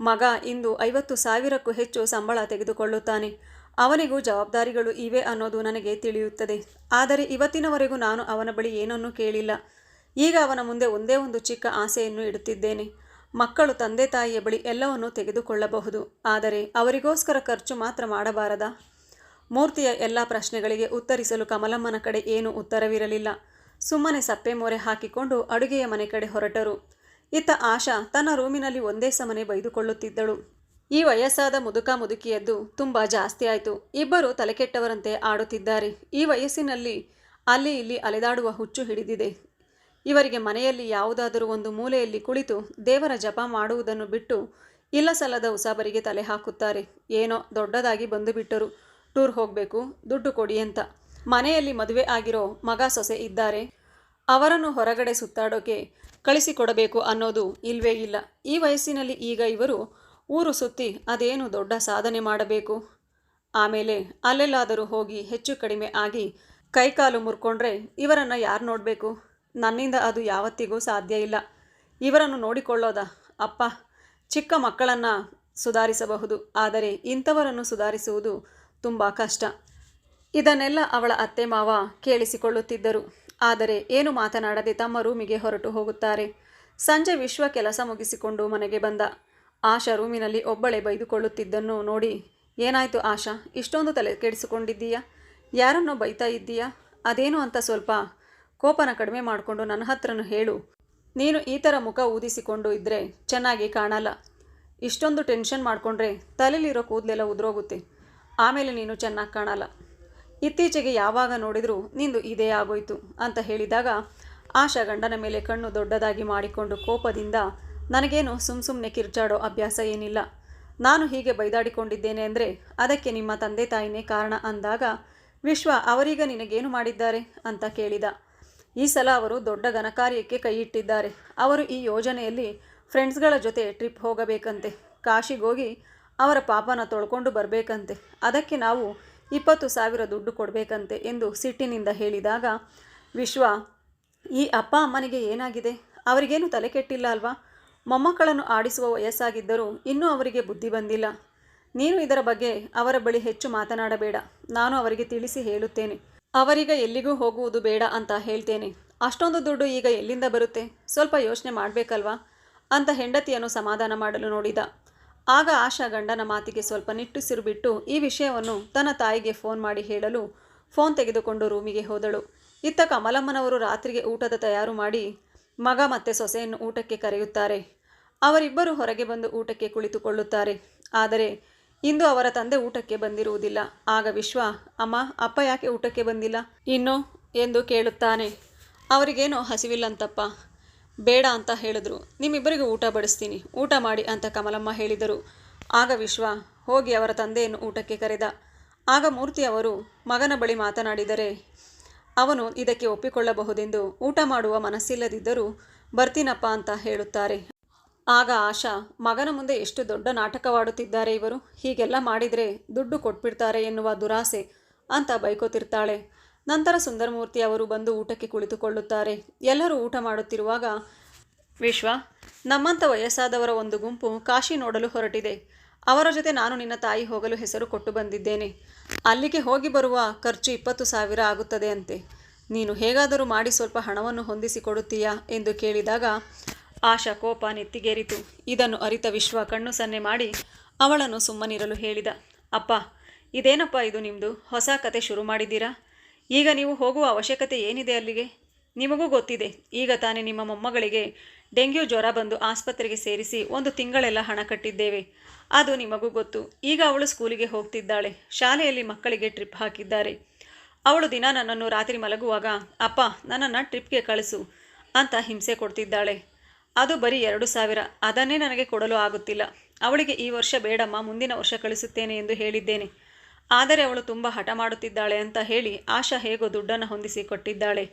ಮಗ ಇಂದು ಐವತ್ತು ಸಾವಿರಕ್ಕೂ ಹೆಚ್ಚು ಸಂಬಳ ತೆಗೆದುಕೊಳ್ಳುತ್ತಾನೆ. ಅವನಿಗೂ ಜವಾಬ್ದಾರಿಗಳು ಇವೆ ಅನ್ನೋದು ನನಗೆ ತಿಳಿಯುತ್ತದೆ. ಆದರೆ ಇವತ್ತಿನವರೆಗೂ ನಾನು ಅವನ ಬಳಿ ಏನನ್ನೂ ಕೇಳಿಲ್ಲ. ಈಗ ಅವನ ಮುಂದೆ ಒಂದೇ ಒಂದು ಚಿಕ್ಕ ಆಸೆಯನ್ನು ಇಡುತ್ತಿದ್ದೇನೆ. ಮಕ್ಕಳು ತಂದೆ ತಾಯಿಯ ಬಳಿ ಎಲ್ಲವನ್ನೂ ತೆಗೆದುಕೊಳ್ಳಬಹುದು. ಆದರೆ ಅವರಿಗೋಸ್ಕರ ಖರ್ಚು ಮಾತ್ರ ಮಾಡಬಾರದ? ಮೂರ್ತಿಯ ಎಲ್ಲ ಪ್ರಶ್ನೆಗಳಿಗೆ ಉತ್ತರಿಸಲು ಕಮಲಮ್ಮನ ಕಡೆ ಏನೂ ಉತ್ತರವಿರಲಿಲ್ಲ. ಸುಮ್ಮನೆ ಸಪ್ಪೆ ಮೊರೆ ಹಾಕಿಕೊಂಡು ಅಡುಗೆಯ ಮನೆ ಕಡೆ ಹೊರಟರು. ಇತ್ತ ಆಶಾ ತನ್ನ ರೂಮಿನಲ್ಲಿ ಒಂದೇ ಸಮನೆ ಬೈದುಕೊಳ್ಳುತ್ತಿದ್ದಳು. ಈ ವಯಸ್ಸಾದ ಮುದುಕ ಮುದುಕಿಯದ್ದು ತುಂಬ ಜಾಸ್ತಿ ಆಯಿತು. ಇಬ್ಬರು ತಲೆಕೆಟ್ಟವರಂತೆ ಆಡುತ್ತಿದ್ದಾರೆ. ಈ ವಯಸ್ಸಿನಲ್ಲಿ ಅಲ್ಲಿ ಇಲ್ಲಿ ಅಲೆದಾಡುವ ಹುಚ್ಚು ಹಿಡಿದಿದೆ. ಇವರಿಗೆ ಮನೆಯಲ್ಲಿ ಯಾವುದಾದರೂ ಒಂದು ಮೂಲೆಯಲ್ಲಿ ಕುಳಿತು ದೇವರ ಜಪ ಮಾಡುವುದನ್ನು ಬಿಟ್ಟು ಇಲ್ಲ ಸಲ್ಲದ ಉಸಾಬರಿಗೆ ತಲೆ ಹಾಕುತ್ತಾರೆ. ಏನೋ ದೊಡ್ಡದಾಗಿ ಬಂದು ಬಿಟ್ಟರು ಟೂರ್ ಹೋಗಬೇಕು, ದುಡ್ಡು ಕೊಡಿ ಅಂತ. ಮನೆಯಲ್ಲಿ ಮದುವೆ ಆಗಿರೋ ಮಗ ಸೊಸೆ ಇದ್ದಾರೆ. ಅವರನ್ನು ಹೊರಗಡೆ ಸುತ್ತಾಡೋಕೆ ಕಳಿಸಿಕೊಡಬೇಕು ಅನ್ನೋದು ಇಲ್ವೇ ಇಲ್ಲ. ಈ ವಯಸ್ಸಿನಲ್ಲಿ ಈಗ ಇವರು ಊರು ಸುತ್ತಿ ಅದೇನು ದೊಡ್ಡ ಸಾಧನೆ ಮಾಡಬೇಕು? ಆಮೇಲೆ ಅಲ್ಲೆಲ್ಲಾದರೂ ಹೋಗಿ ಹೆಚ್ಚು ಕಡಿಮೆ ಆಗಿ ಕೈಕಾಲು ಮುರ್ಕೊಂಡ್ರೆ ಇವರನ್ನು ಯಾರು ನೋಡಬೇಕು? ನನ್ನಿಂದ ಅದು ಯಾವತ್ತಿಗೂ ಸಾಧ್ಯ ಇಲ್ಲ. ಇವರನ್ನು ನೋಡಿಕೊಳ್ಳೋದ? ಅಪ್ಪ, ಚಿಕ್ಕ ಮಕ್ಕಳನ್ನು ಸುಧಾರಿಸಬಹುದು, ಆದರೆ ಇಂಥವರನ್ನು ಸುಧಾರಿಸುವುದು ತುಂಬ ಕಷ್ಟ. ಇದನ್ನೆಲ್ಲ ಅವಳ ಅತ್ತೆ ಮಾವ ಕೇಳಿಸಿಕೊಳ್ಳುತ್ತಿದ್ದರು. ಆದರೆ ಏನು ಮಾತನಾಡದೆ ತಮ್ಮ ರೂಮಿಗೆ ಹೊರಟು ಹೋಗುತ್ತಾರೆ. ಸಂಜೆ ವಿಶ್ವ ಕೆಲಸ ಮುಗಿಸಿಕೊಂಡು ಮನೆಗೆ ಬಂದ. ಆಶಾ ರೂಮಿನಲ್ಲಿ ಒಬ್ಬಳೆ ಬೈದುಕೊಳ್ಳುತ್ತಿದ್ದನ್ನು ನೋಡಿ, ಏನಾಯಿತು ಆಶಾ? ಇಷ್ಟೊಂದು ತಲೆ ಕೆಡಿಸಿಕೊಂಡಿದ್ದೀಯಾ? ಯಾರನ್ನೋ ಬೈತಾ ಇದ್ದೀಯಾ? ಅದೇನು ಅಂತ ಸ್ವಲ್ಪ ಕೋಪನ ಕಡಿಮೆ ಮಾಡಿಕೊಂಡು ನನ್ನ ಹತ್ರನೂ ಹೇಳು. ನೀನು ಈ ಥರ ಮುಖ ಊದಿಸಿಕೊಂಡು ಇದ್ದರೆ ಚೆನ್ನಾಗಿ ಕಾಣಲ್ಲ. ಇಷ್ಟೊಂದು ಟೆನ್ಷನ್ ಮಾಡಿಕೊಂಡ್ರೆ ತಲೆಯಲ್ಲಿರೋ ಕೂದಲೆಲ್ಲ ಉದುರೋಗುತ್ತೆ. ಆಮೇಲೆ ನೀನು ಚೆನ್ನಾಗಿ ಕಾಣಲ್ಲ. ಇತ್ತೀಚೆಗೆ ಯಾವಾಗ ನೋಡಿದರೂ ನಿಂದು ಇದೇ ಆಗೋಯ್ತು ಅಂತ ಹೇಳಿದಾಗ ಆಶಾ ಗಂಡನ ಮೇಲೆ ಕಣ್ಣು ದೊಡ್ಡದಾಗಿ ಮಾಡಿಕೊಂಡು ಕೋಪದಿಂದ ನನಗೇನು ಸುಮ್ ಸುಮ್ಮನೆ ಕಿರ್ಚಾಡೋ ಅಭ್ಯಾಸ ಏನಿಲ್ಲ. ನಾನು ಹೀಗೆ ಬೈದಾಡಿಕೊಂಡಿದ್ದೇನೆ ಅಂದರೆ ಅದಕ್ಕೆ ನಿಮ್ಮ ತಂದೆ ತಾಯಿನೇ ಕಾರಣ ಅಂದಾಗ, ವಿಶ್ವ ಅವರೀಗ ನಿನಗೇನು ಮಾಡಿದ್ದಾರೆ? ಅಂತ ಕೇಳಿದ. ಈ ಸಲ ಅವರು ದೊಡ್ಡ ಘನಕಾರ್ಯಕ್ಕೆ ಕೈ ಇಟ್ಟಿದ್ದಾರೆ. ಅವರು ಈ ಯೋಜನೆಯಲ್ಲಿ ಫ್ರೆಂಡ್ಸ್ಗಳ ಜೊತೆ ಟ್ರಿಪ್ ಹೋಗಬೇಕಂತೆ. ಕಾಶಿಗೋಗಿ ಅವರ ಪಾಪನ ತೊಳ್ಕೊಂಡು ಬರಬೇಕಂತೆ. ಅದಕ್ಕೆ ನಾವು ಇಪ್ಪತ್ತು ಸಾವಿರ ದುಡ್ಡು ಕೊಡಬೇಕಂತೆ ಎಂದು ಸಿಟ್ಟಿನಿಂದ ಹೇಳಿದಾಗ, ವಿಶ್ವ, ಈ ಅಪ್ಪ ಅಮ್ಮನಿಗೆ ಏನಾಗಿದೆ? ಅವರಿಗೇನು ತಲೆ ಕೆಟ್ಟಿಲ್ಲ ಅಲ್ವಾ? ಮೊಮ್ಮಕ್ಕಳನ್ನು ಆಡಿಸುವ ವಯಸ್ಸಾಗಿದ್ದರೂ ಇನ್ನೂ ಅವರಿಗೆ ಬುದ್ಧಿ ಬಂದಿಲ್ಲ. ನೀನು ಇದರ ಬಗ್ಗೆ ಅವರ ಬಳಿ ಹೆಚ್ಚು ಮಾತನಾಡಬೇಡ. ನಾನು ಅವರಿಗೆ ತಿಳಿಸಿ ಹೇಳುತ್ತೇನೆ. ಅವರೀಗ ಎಲ್ಲಿಗೂ ಹೋಗುವುದು ಬೇಡ ಅಂತ ಹೇಳ್ತೇನೆ. ಅಷ್ಟೊಂದು ದುಡ್ಡು ಈಗ ಎಲ್ಲಿಂದ ಬರುತ್ತೆ? ಸ್ವಲ್ಪ ಯೋಚನೆ ಮಾಡಬೇಕಲ್ವಾ? ಅಂತ ಹೆಂಡತಿಯನ್ನು ಸಮಾಧಾನ ಮಾಡಲು ನೋಡಿದ. ಆಗ ಆಶಾ ಗಂಡನ ಮಾತಿಗೆ ಸ್ವಲ್ಪ ನಿಟ್ಟುಸಿರು ಬಿಟ್ಟು ಈ ವಿಷಯವನ್ನು ತನ್ನ ತಾಯಿಗೆ ಫೋನ್ ಮಾಡಿ ಹೇಳಲು ಫೋನ್ ತೆಗೆದುಕೊಂಡು ರೂಮಿಗೆ ಹೋದಳು. ಇತ್ತ ಕಮಲಮ್ಮನವರು ರಾತ್ರಿಗೆ ಊಟದ ತಯಾರು ಮಾಡಿ ಮಗ ಮತ್ತೆ ಸೊಸೆಯನ್ನು ಊಟಕ್ಕೆ ಕರೆಯುತ್ತಾರೆ. ಅವರಿಬ್ಬರು ಹೊರಗೆ ಬಂದು ಊಟಕ್ಕೆ ಕುಳಿತುಕೊಳ್ಳುತ್ತಾರೆ. ಆದರೆ ಇಂದು ಅವರ ತಂದೆ ಊಟಕ್ಕೆ ಬಂದಿರುವುದಿಲ್ಲ. ಆಗ ವಿಶ್ವ, ಅಮ್ಮ, ಅಪ್ಪ ಯಾಕೆ ಊಟಕ್ಕೆ ಬಂದಿಲ್ಲ? ಇನ್ನು? ಎಂದು ಕೇಳುತ್ತಾನೆ. ಅವರಿಗೇನೋ ಹಸಿವಿಲ್ಲಂತಪ್ಪ. ಬೇಡ ಅಂತ ಹೇಳಿದ್ರು. ನಿಮ್ಮಿಬ್ಬರಿಗೂ ಊಟ ಬಡಿಸ್ತೀನಿ. ಊಟ ಮಾಡಿ ಅಂತ ಕಮಲಮ್ಮ ಹೇಳಿದರು. ಆಗ ವಿಶ್ವ ಹೋಗಿ ಅವರ ತಂದೆಯನ್ನು ಊಟಕ್ಕೆ ಕರೆದ. ಆಗ ಮೂರ್ತಿ ಅವರು ಮಗನ ಬಳಿ ಮಾತನಾಡಿದರೆ, ಅವನು ಇದಕ್ಕೆ ಒಪ್ಪಿಕೊಳ್ಳಬಹುದೆಂದು ಊಟ ಮಾಡುವ ಮನಸ್ಸಿಲ್ಲದಿದ್ದರೂ ಬರ್ತೀನಪ್ಪ ಅಂತ ಹೇಳುತ್ತಾರೆ. ಆಗ ಆಶಾ, ಮಗನ ಮುಂದೆ ಎಷ್ಟು ದೊಡ್ಡ ನಾಟಕವಾಡುತ್ತಿದ್ದಾರೆ ಇವರು? ಹೀಗೆಲ್ಲ ಮಾಡಿದರೆ ದುಡ್ಡು ಕೊಟ್ಬಿಡ್ತಾರೆ ಎನ್ನುವ ದುರಾಸೆ ಅಂತ ಬೈಕೋತಿರ್ತಾಳೆ. ನಂತರ ಸುಂದರಮೂರ್ತಿ ಅವರು ಬಂದು ಊಟಕ್ಕೆ ಕುಳಿತುಕೊಳ್ಳುತ್ತಾರೆ. ಎಲ್ಲರೂ ಊಟ ಮಾಡುತ್ತಿರುವಾಗ, ವಿಶ್ವ ನಮ್ಮಂಥ ವಯಸ್ಸಾದವರ ಒಂದು ಗುಂಪು ಕಾಶಿ ನೋಡಲು ಹೊರಟಿದೆ. ಅವರ ಜೊತೆ ನಾನು ನಿನ್ನ ತಾಯಿ ಹೋಗಲು ಹೆಸರು ಕೊಟ್ಟು ಬಂದಿದ್ದೇನೆ. ಅಲ್ಲಿಗೆ ಹೋಗಿ ಬರುವ ಖರ್ಚು ಇಪ್ಪತ್ತು ಸಾವಿರ ಆಗುತ್ತದೆ ಅಂತೆ. ನೀನು ಹೇಗಾದರೂ ಮಾಡಿ ಸ್ವಲ್ಪ ಹಣವನ್ನು ಹೊಂದಿಸಿಕೊಡುತ್ತೀಯಾ ಎಂದು ಕೇಳಿದಾಗ ಆಶಾ ಕೋಪ ನೆತ್ತಿಗೇರಿತು. ಇದನ್ನು ಅರಿತ ವಿಶ್ವ ಕಣ್ಣು ಸನ್ನೆ ಮಾಡಿ ಅವಳನ್ನು ಸುಮ್ಮನಿರಲು ಹೇಳಿದ. ಅಪ್ಪ, ಇದೇನಪ್ಪ ಇದು ನಿಮ್ಮದು ಹೊಸ ಕತೆ ಶುರು ಮಾಡಿದ್ದೀರಾ? ಈಗ ನೀವು ಹೋಗುವ ಅವಶ್ಯಕತೆ ಏನಿದೆ ಅಲ್ಲಿಗೆ? ನಿಮಗೂ ಗೊತ್ತಿದೆ. ಈಗ ತಾನೇ ನಿಮ್ಮ ಮೊಮ್ಮಗಳಿಗೆ ಡೆಂಗ್ಯೂ ಜ್ವರ ಬಂದು ಆಸ್ಪತ್ರೆಗೆ ಸೇರಿಸಿ ಒಂದು ತಿಂಗಳೆಲ್ಲ ಹಣ ಕಟ್ಟಿದ್ದೇವೆ. ಅದು ನಿಮಗೂ ಗೊತ್ತು. ಈಗ ಅವಳು ಸ್ಕೂಲಿಗೆ ಹೋಗ್ತಿದ್ದಾಳೆ. ಶಾಲೆಯಲ್ಲಿ ಮಕ್ಕಳಿಗೆ ಟ್ರಿಪ್ ಹಾಕಿದ್ದಾರೆ. ಅವಳು ದಿನ ನನ್ನನ್ನು ರಾತ್ರಿ ಮಲಗುವಾಗ, ಅಪ್ಪ, ನನ್ನನ್ನು ಟ್ರಿಪ್ಗೆ ಕಳಿಸು ಅಂತ ಹಿಂಸೆ ಕೊಡ್ತಿದ್ದಾಳೆ. ಅದು ಬರೀ ಎರಡು ಸಾವಿರ. ಅದನ್ನೇ ನನಗೆ ಕೊಡಲು ಆಗುತ್ತಿಲ್ಲ. ಅವಳಿಗೆ ಈ ವರ್ಷ ಬೇಡಮ್ಮ, ಮುಂದಿನ ವರ್ಷ ಕಳಿಸುತ್ತೇನೆ ಎಂದು ಹೇಳಿದ್ದೇನೆ. ಆದರೆ ಅವಳು ತುಂಬ ಹಠ ಮಾಡುತ್ತಿದ್ದಾಳೆ ಅಂತ ಹೇಳಿ ಆಶಾ ಹೇಗೋ ದುಡ್ಡನ್ನು ಹೊಂದಿಸಿ ಕೊಟ್ಟಿದ್ದಾಳೆ.